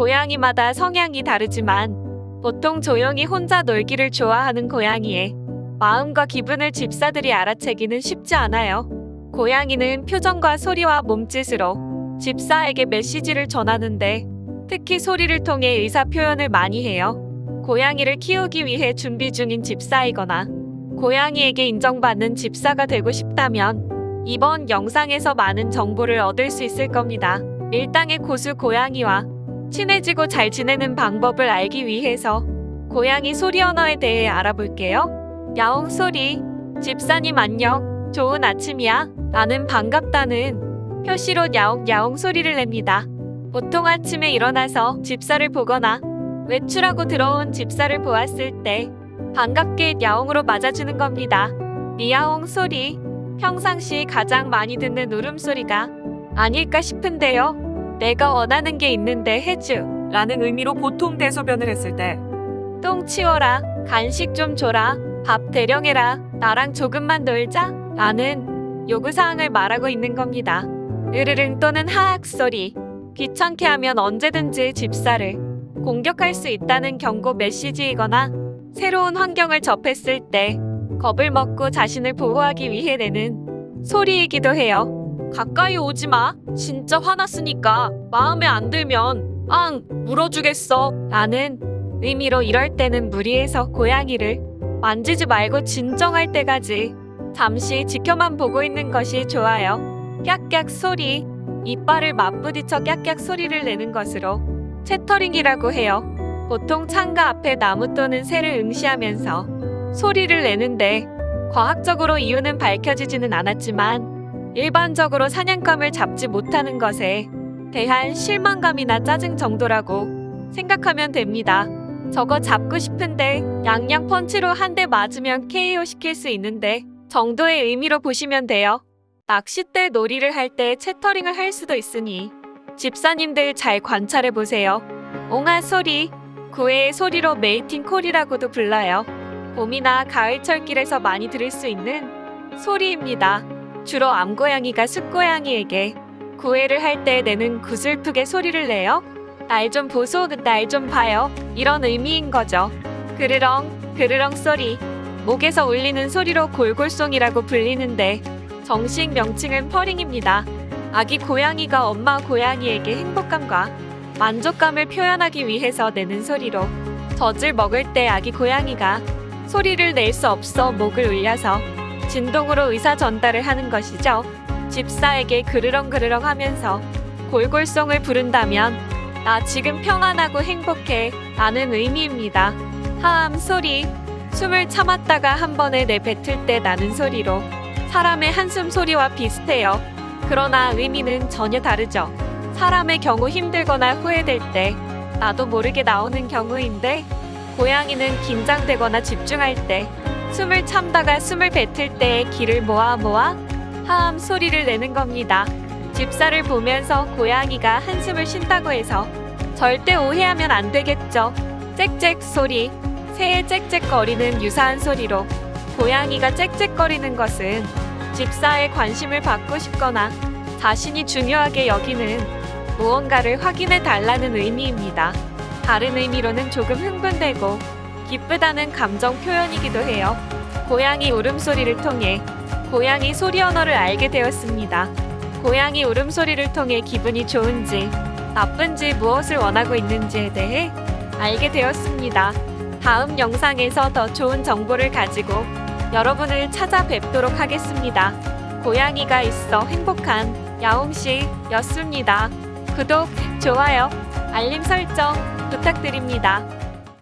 고양이마다 성향이 다르지만 보통 조용히 혼자 놀기를 좋아하는 고양이의 마음과 기분을 집사들이 알아채기는 쉽지 않아요. 고양이는 표정과 소리와 몸짓으로 집사에게 메시지를 전하는데 특히 소리를 통해 의사 표현을 많이 해요. 고양이를 키우기 위해 준비 중인 집사이거나 고양이에게 인정받는 집사가 되고 싶다면 이번 영상에서 많은 정보를 얻을 수 있을 겁니다. 일당의 고수 고양이와 친해지고 잘 지내는 방법을 알기 위해서 고양이 소리 언어에 대해 알아볼게요. 야옹 소리. 집사님 안녕. 좋은 아침이야. 나는 반갑다는 표시로 야옹 야옹 소리를 냅니다. 보통 아침에 일어나서 집사를 보거나 외출하고 들어온 집사를 보았을 때 반갑게 야옹으로 맞아주는 겁니다. 미야옹 소리. 평상시 가장 많이 듣는 울음소리가 아닐까 싶은데요. 내가 원하는 게 있는데 해주. 라는 의미로 보통 대소변을 했을 때 똥 치워라. 간식 좀 줘라. 밥 대령해라. 나랑 조금만 놀자. 라는 요구사항을 말하고 있는 겁니다. 으르릉 또는 하악 소리. 귀찮게 하면 언제든지 집사를 공격할 수 있다는 경고 메시지이거나 새로운 환경을 접했을 때 겁을 먹고 자신을 보호하기 위해 내는 소리이기도 해요. 가까이 오지 마. 진짜 화났으니까 마음에 안 들면 앙 물어주겠어. 라는 의미로 이럴 때는 무리해서 고양이를 만지지 말고 진정할 때까지 잠시 지켜만 보고 있는 것이 좋아요. 깍깍 소리. 이빨을 맞부딪혀 깍깍 소리를 내는 것으로 채터링이라고 해요. 보통 창가 앞에 나무 또는 새를 응시하면서 소리를 내는데 과학적으로 이유는 밝혀지지는 않았지만 일반적으로 사냥감을 잡지 못하는 것에 대한 실망감이나 짜증 정도라고 생각하면 됩니다. 저거 잡고 싶은데 양양 펀치로 한 대 맞으면 KO 시킬 수 있는데 정도의 의미로 보시면 돼요. 낚싯대 놀이를 할 때 채터링을 할 수도 있으니 집사님들 잘 관찰해 보세요. 옹아 소리, 구애의 소리로 메이팅 콜이라고도 불러요. 봄이나 가을철 길에서 많이 들을 수 있는 소리입니다. 주로 암고양이가 숫고양이에게 구애를 할 때 내는 구슬프게 소리를 내요. 날 좀 보소, 날 좀 봐요. 이런 의미인 거죠. 그르렁, 그르렁 소리. 목에서 울리는 소리로 골골송이라고 불리는데 정식 명칭은 퍼링입니다. 아기 고양이가 엄마 고양이에게 행복감과 만족감을 표현하기 위해서 내는 소리로 젖을 먹을 때 아기 고양이가 소리를 낼 수 없어 목을 울려서 진동으로 의사 전달을 하는 것이죠. 집사에게 그르렁그르렁 하면서 골골송을 부른다면 나 지금 평안하고 행복해 라는 의미입니다. 하암 소리 숨을 참았다가 한 번에 내뱉을 때 나는 소리로 사람의 한숨 소리와 비슷해요. 그러나 의미는 전혀 다르죠. 사람의 경우 힘들거나 후회될 때 나도 모르게 나오는 경우인데 고양이는 긴장되거나 집중할 때 숨을 참다가 숨을 뱉을 때 기를 모아 모아 하암 소리를 내는 겁니다. 집사를 보면서 고양이가 한숨을 쉰다고 해서 절대 오해하면 안 되겠죠. 짹짹 소리, 새의 짹짹거리는 유사한 소리로 고양이가 짹짹거리는 것은 집사의 관심을 받고 싶거나 자신이 중요하게 여기는 무언가를 확인해 달라는 의미입니다. 다른 의미로는 조금 흥분되고 기쁘다는 감정 표현이기도 해요. 고양이 울음소리를 통해 고양이 소리 언어를 알게 되었습니다. 고양이 울음소리를 통해 기분이 좋은지 나쁜지 무엇을 원하고 있는지에 대해 알게 되었습니다. 다음 영상에서 더 좋은 정보를 가지고 여러분을 찾아뵙도록 하겠습니다. 고양이가 있어 행복한 야옹씨였습니다. 구독, 좋아요, 알림 설정 부탁드립니다.